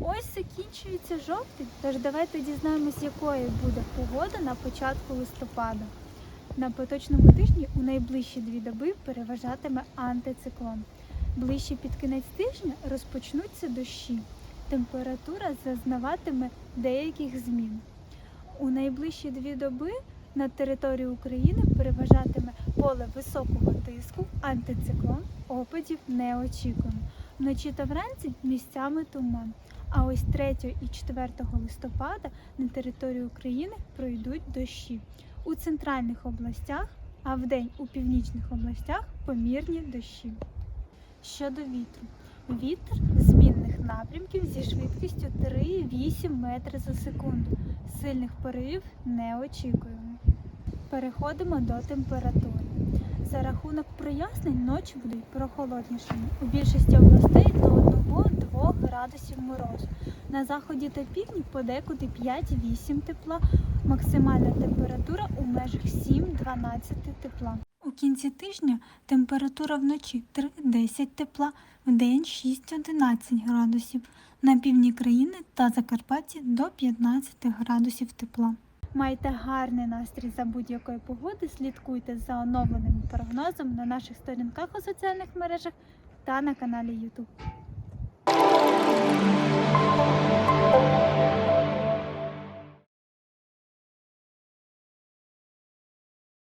Ось закінчується жовтень, тож давайте дізнаємось, якою буде погода на початку листопада. На поточному тижні у найближчі дві доби переважатиме антициклон. Ближче під кінець тижня розпочнуться дощі. Температура зазнаватиме деяких змін. У найближчі дві доби на території України переважатиме поле високого тиску, антициклон, опадів не очікуємо. Вночі та вранці місцями туман. А ось 3 і 4 листопада на території України пройдуть дощі. У центральних областях, а вдень у північних областях помірні дощі. Щодо вітру. Вітер змінних напрямків зі швидкістю 3,8 метри за секунду. Сильних поривів не очікуємо. Переходимо до температури. За рахунок прояснень ночі будуть прохолоднішими. У більшості областей до 1-2 градусів морозу. На заході та півдні подекуди 5-8 тепла, максимальна температура у межах 7-12 тепла. У кінці тижня температура вночі 3-10 тепла, вдень 6-11 градусів. На півдні країни та Закарпатті до 15 градусів тепла. Майте гарний настрій за будь-якої погоди. Слідкуйте за оновленим прогнозом на наших сторінках у соціальних мережах та на каналі YouTube.